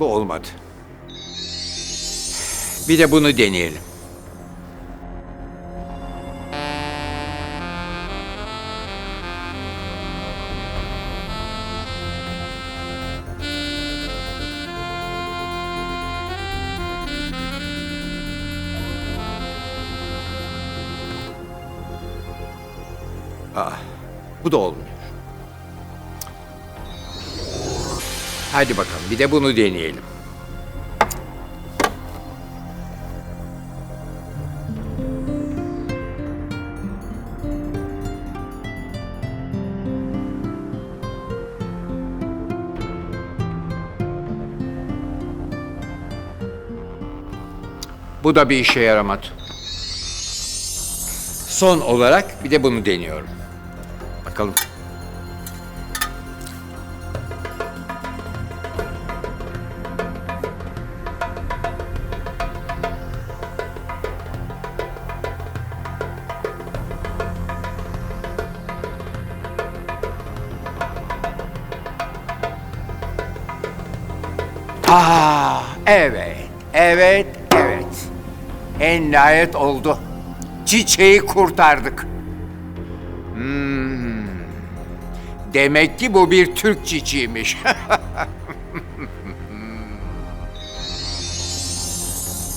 Bu olmadı. Bir de bunu deneyelim. Aa, bu da olmuyor. Hadi bakalım bir de bunu deneyelim. Bu da bir işe yaramadı. Son olarak bir de bunu deniyorum. Bakalım. Evet, evet, evet. En nihayet oldu. Çiçeği kurtardık. Hmm. Demek ki bu bir Türk çiçeğiymiş.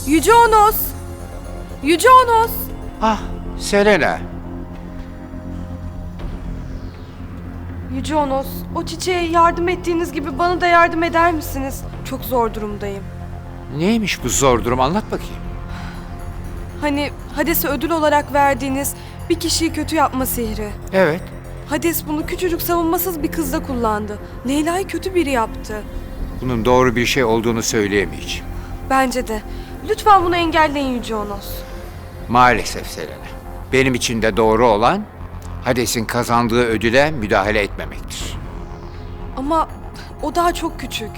Yüce Onos! Yüce Onos! ah, Selena. Yüce Onos, o çiçeğe yardım ettiğiniz gibi bana da yardım eder misiniz? Çok zor durumdayım. Neymiş bu zor durum anlat bakayım. Hani Hades'e ödül olarak verdiğiniz bir kişiyi kötü yapma sihri. Evet. Hades bunu küçücük savunmasız bir kızda kullandı. Leyla'yı kötü biri yaptı. Bunun doğru bir şey olduğunu söyleyemeyeceğim. Bence de. Lütfen bunu engelleyin Yüce Onos. Maalesef Selena. Benim için de doğru olan Hades'in kazandığı ödüle müdahale etmemektir. Ama o daha çok küçük.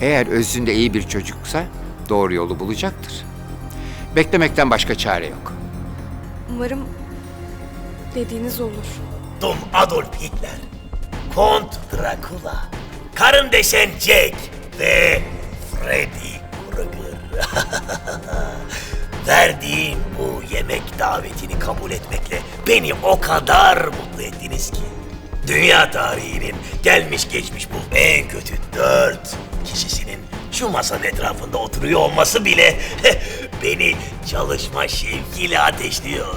Eğer özünde iyi bir çocuksa doğru yolu bulacaktır. Beklemekten başka çare yok. Umarım dediğiniz olur. Dom Adolf Hitler, Kont Dracula, karın deşen Jack ve Freddy Krueger. Verdiğim bu yemek davetini kabul etmekle beni o kadar mutlu ettiniz ki. Dünya tarihinin gelmiş geçmiş bu en kötü dört kişisinin şu masanın etrafında oturuyor olması bile beni çalışma şevkiyle ateşliyor.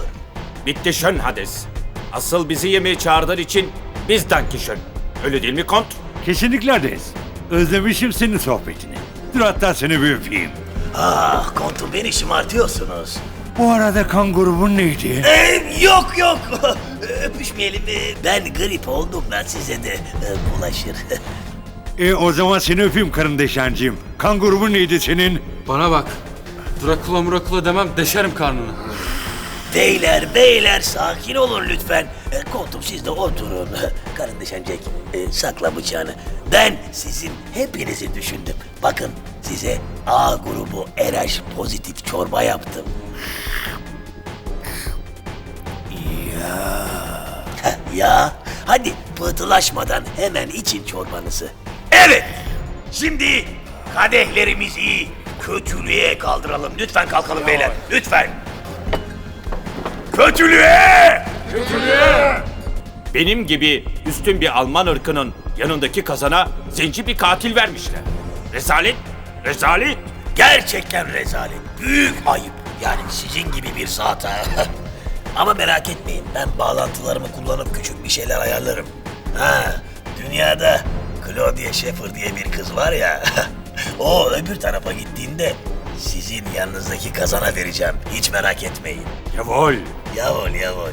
Bitti şön Hades. Asıl bizi yemeğe çağırdığın için biz danki şön. Öyle değil mi Kont? Kesinlikle Hades. Özlemişim senin sohbetini. Dur hatta seni bir öpeyim. Ah kontum beni şımartıyorsunuz. Bu arada kan grubun neydi? Ee, yok yok öpüşmeyelim. Ben grip oldum ben size de e, bulaşır. E o zaman seni öpeyim karın deşenciğim. Kan grubun neydi senin? Bana bak. Drakula murakula demem deşerim karnını. beyler beyler sakin olun lütfen. E, kontum siz de oturun. Karın deşencek e, sakla bıçağını. Ben sizin hepinizi düşündüm. Bakın size A grubu RH pozitif çorba yaptım. Heh, ya hadi pıhtılaşmadan hemen için çorbanızı. Evet. Şimdi kadehlerimizi kötülüğe kaldıralım. Lütfen kalkalım beyler. Lütfen. Kötülüğe! Benim gibi üstün bir Alman ırkının yanındaki kazana zenci bir katil vermişler. Rezalet, rezalet. Gerçekten rezalet. Büyük ayıp. Yani sizin gibi bir saate. Ama merak etmeyin. Ben bağlantılarımı kullanıp küçük bir şeyler ayarlarım. Ha, dünyada Claudia Schiffer diye bir kız var ya. o öbür tarafa gittiğinde sizin yanınızdaki kazana vereceğim. Hiç merak etmeyin. Yavol. Yavol yavol.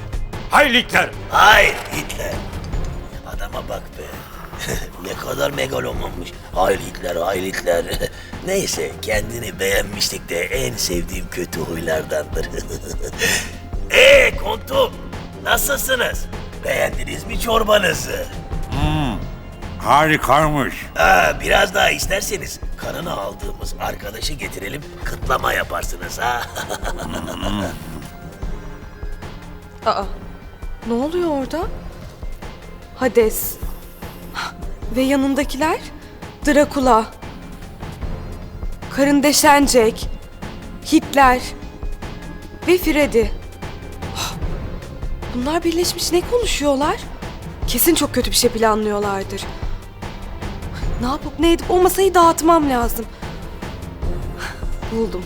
Haylikler. Hayır Hitler. Adama bak be. ne kadar megalomanmış. Hayır Hitler, hayır Hitler. Neyse kendini beğenmişlik de en sevdiğim kötü huylardandır. Eee kontum nasılsınız? Beğendiniz mi çorbanızı? Harikaymış. Aa, biraz daha isterseniz kanını aldığımız arkadaşı getirelim kıtlama yaparsınız ha. Aa, ne oluyor orada? Hades. Ve yanındakiler? Drakula. karın deşen Jack, Hitler ve Freddy. Ah, Bunlar birleşmiş ne konuşuyorlar? Kesin çok kötü bir şey planlıyorlardır. Ne yapıp ne edip o masayı dağıtmam lazım. Buldum.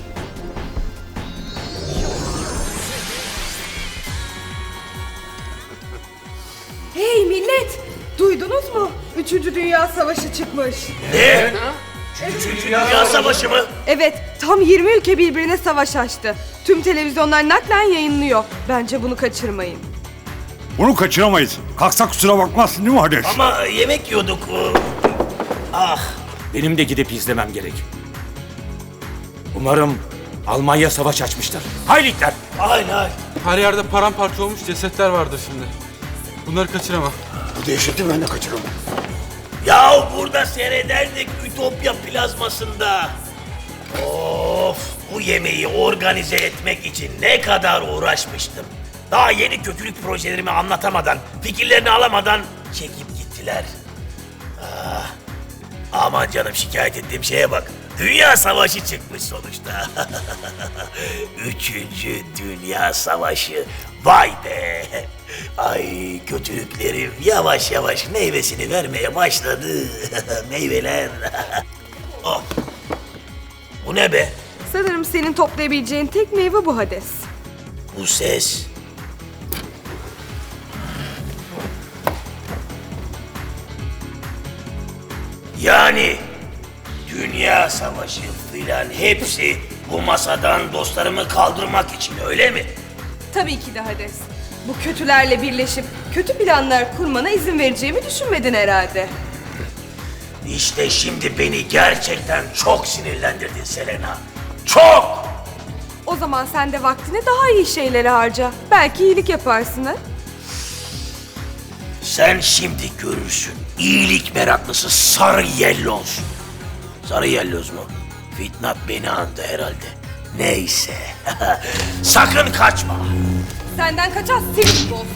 Hey millet! Duydunuz mu? Üçüncü Dünya Savaşı çıkmış. Ne? Üçüncü Dünya Savaşı mı? Evet, tam 20 ülke birbirine savaş açtı. Tüm televizyonlar naklen yayınlıyor. Bence bunu kaçırmayın. Bunu kaçıramayız. Kalksak kusura bakmazsın değil mi Hades? Ama yemek yiyorduk. Ah, Benim de gidip izlemem gerek. Umarım Almanya savaş açmıştır. Haylikler! hayır hayır. Her yerde paramparça olmuş cesetler vardır şimdi. Bunları kaçıramam. Ya burada seyrederdik Ütopya plazmasında. Of, bu yemeği organize etmek için ne kadar uğraşmıştım. Daha yeni kötülük projelerimi anlatamadan, fikirlerini alamadan çekip gittiler. Ah, aman canım şikayet ettiğim şeye bak. Dünya savaşı çıkmış sonuçta. Üçüncü Dünya Savaşı. Vay be. Ay kötülüklerim yavaş yavaş meyvesini vermeye başladı. Meyveler. oh. Bu ne be? Sanırım senin toplayabileceğin tek meyve bu Hades. Bu ses. Yani Dünya Savaşı filan hepsi bu masadan dostlarımı kaldırmak için öyle mi? Tabii ki de Hades. Bu kötülerle birleşip kötü planlar kurmana izin vereceğimi düşünmedin herhalde. İşte şimdi beni gerçekten çok sinirlendirdin Selena. Çok! O zaman sen de vaktini daha iyi şeylere harca. Belki iyilik yaparsın ha? Sen şimdi görürsün. İyilik meraklısı Sarı Yelloz. Sarı Yelloz mu? Fitnat beni andı herhalde. Neyse. Sakın kaçma. Senden kaçan senin olsun.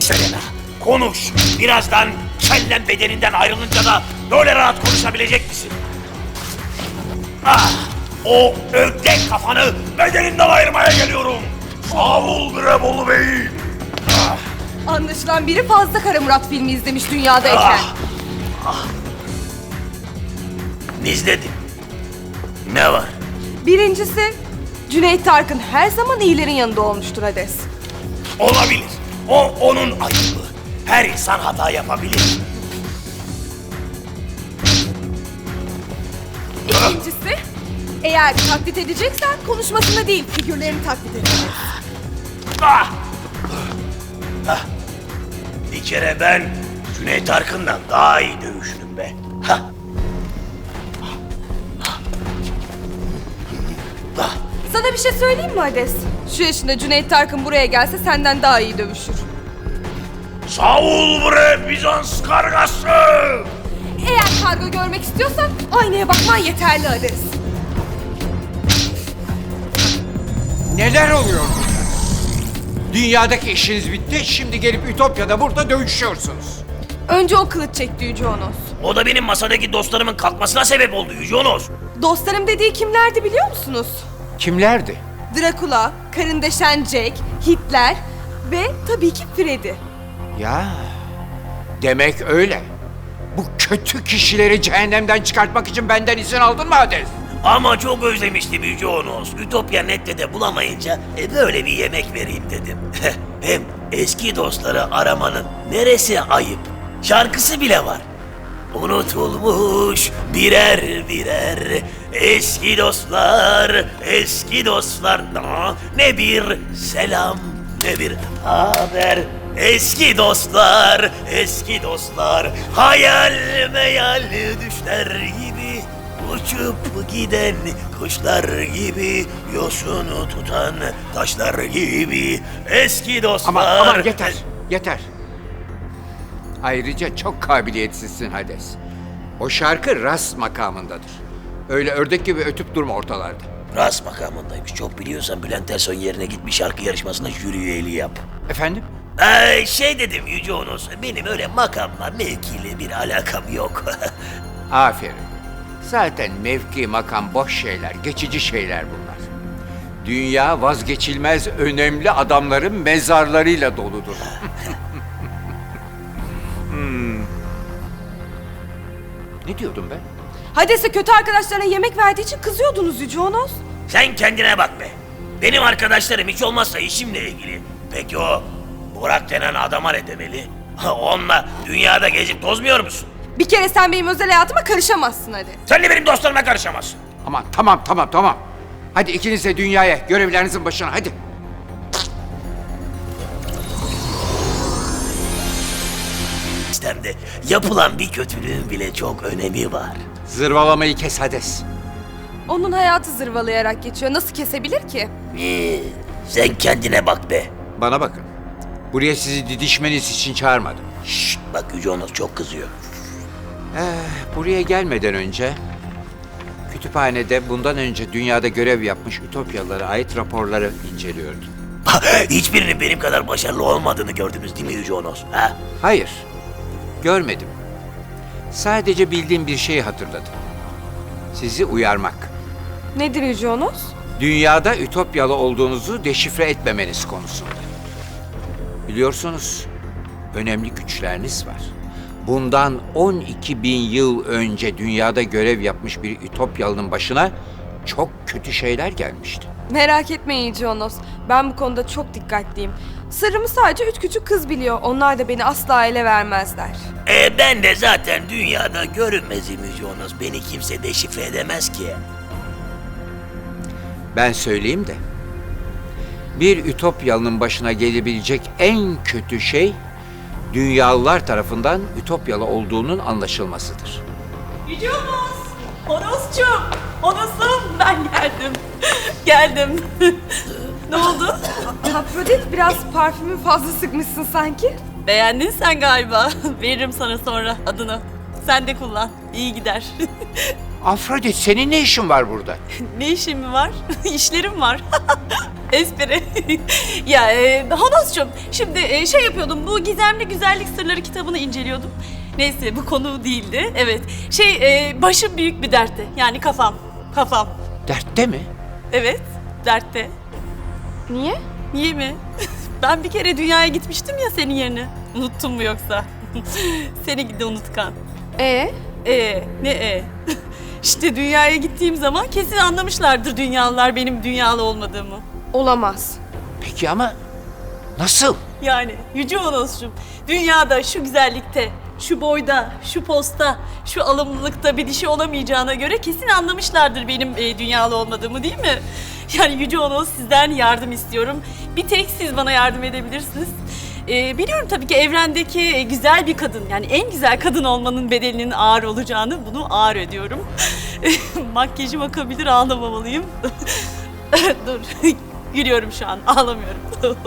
Selena konuş. Birazdan kellen bedeninden ayrılınca da böyle rahat konuşabilecek misin? Ah, o ödek kafanı bedeninden ayırmaya geliyorum. Sağ ol Grebolu Bey. Anlaşılan biri fazla Kara Murat filmi izlemiş dünyadayken. Ah. İzledim. Ne var? Birincisi, Cüneyt Arkın her zaman iyilerin yanında olmuştur Hades. Olabilir. O onun ayıbı. Her insan hata yapabilir. İkincisi, eğer taklit edeceksen konuşmasında değil, figürlerini taklit edeceksin. Ah! Ah! Bir kere ben Cüneyt Arkın'dan daha iyi dövüştüm be. Ah! Sana bir şey söyleyeyim mi Hades? Şu yaşında Cüneyt Arkın buraya gelse senden daha iyi dövüşür. Sağ ol bre Bizans kargası! Eğer kargo görmek istiyorsan aynaya bakman yeterli Hades. Neler oluyor? Dünyadaki işiniz bitti, şimdi gelip Ütopya'da burada dövüşüyorsunuz. Önce o kılıç çekti Yüce Onos. O da benim masadaki dostlarımın kalkmasına sebep oldu Yüce Onos. Dostlarım dediği kimlerdi biliyor musunuz? Kimlerdi? Drakula, karın deşen Jack, Hitler ve tabii ki Freddy. Ya, demek öyle. Bu kötü kişileri cehennemden çıkartmak için benden izin aldın mı Hades? Ama çok özlemiştim Yüce Onos. Ütopya nette de bulamayınca e, böyle bir yemek vereyim dedim. Hem eski dostları aramanın neresi ayıp? Şarkısı bile var. Unutulmuş birer birer eski dostlar, eski dostlar. Ne bir selam, ne bir haber. Eski dostlar, eski dostlar. Hayal meyal düşler gibi. Uçup giden kuşlar gibi, yosunu tutan taşlar gibi, eski dostlar. Ama aman yeter, yeter. Ayrıca çok kabiliyetsizsin Hades. O şarkı rast makamındadır. Öyle ördek gibi ötüp durma ortalarda. Ras makamındaymış. Çok biliyorsan Bülent Ersoy yerine git bir şarkı yarışmasında jüri üyeliği yap. Efendim? Ee, şey dedim Yüce Onos, benim öyle makamla mevkiyle bir alakam yok. Aferin. Zaten mevki, makam boş şeyler, geçici şeyler bunlar. Dünya vazgeçilmez önemli adamların mezarlarıyla doludur. Hmm. Ne diyordum ben? Hades'e kötü arkadaşlarına yemek verdiği için kızıyordunuz Yüce Onos. Sen kendine bak be. Benim arkadaşlarım hiç olmazsa işimle ilgili. Peki o Burak denen adama ne demeli? Onunla dünyada gezip tozmuyor musun? Bir kere sen benim özel hayatıma karışamazsın hadi. Sen de benim dostlarıma karışamazsın. Aman tamam tamam tamam. Hadi ikiniz de dünyaya, görevlerinizin başına hadi. Sistemde yapılan bir kötülüğün bile çok önemi var. Zırvalamayı kes Hades. Onun hayatı zırvalayarak geçiyor. Nasıl kesebilir ki? Ee, sen kendine bak be. Bana bakın. Buraya sizi didişmeniz için çağırmadım. Şşt bak Yüce Onos çok kızıyor. Buraya gelmeden önce kütüphanede bundan önce dünyada görev yapmış Ütopyalılara ait raporları inceliyordum. Hiçbirinin benim kadar başarılı olmadığını gördünüz değil mi Yüce Onos? Ha? Hayır, görmedim. Sadece bildiğim bir şeyi hatırladım. Sizi uyarmak. Nedir Yüce Onos? Dünyada Ütopyalı olduğunuzu deşifre etmemeniz konusunda. Biliyorsunuz, önemli güçleriniz var. Bundan 12 bin yıl önce dünyada görev yapmış bir Ütopyalı'nın başına çok kötü şeyler gelmişti. Merak etmeyin Onos. Ben bu konuda çok dikkatliyim. Sırrımı sadece üç küçük kız biliyor. Onlar da beni asla ele vermezler. E ben de zaten dünyada görünmezim Onos. Beni kimse deşifre edemez ki. Ben söyleyeyim de. Bir Ütopyalı'nın başına gelebilecek en kötü şey dünyalılar tarafından Ütopyalı olduğunun anlaşılmasıdır. Yüce Onos! Onos'cum! Onos'um ben geldim. geldim. ne oldu? Afrodit biraz parfümü fazla sıkmışsın sanki. Beğendin sen galiba. Veririm sana sonra adını. Sen de kullan. İyi gider. Afrodit senin ne işin var burada? ne işin mi var? İşlerim var. Espri. ya e, Honos'cum şimdi e, şey yapıyordum bu gizemli güzellik sırları kitabını inceliyordum. Neyse bu konu değildi. Evet şey e, başım büyük bir dertte. Yani kafam. Kafam. Dertte mi? Evet dertte. Niye? Niye mi? Ben bir kere dünyaya gitmiştim ya senin yerine. Unuttun mu yoksa? Seni gidi unutkan. Ee? E ne e? işte dünyaya gittiğim zaman kesin anlamışlardır dünyalılar benim dünyalı olmadığımı. Olamaz. Peki ama nasıl? Yani Yüce Onos'cum dünyada şu güzellikte, şu boyda, şu posta, şu alımlılıkta bir dişi olamayacağına göre kesin anlamışlardır benim e, dünyalı olmadığımı değil mi? Yani Yüce Onos sizden yardım istiyorum. Bir tek siz bana yardım edebilirsiniz. E, biliyorum tabii ki evrendeki e, güzel bir kadın yani en güzel kadın olmanın bedelinin ağır olacağını bunu ağır ödüyorum. Makyajım akabilir ağlamamalıyım. Dur gülüyorum şu an ağlamıyorum.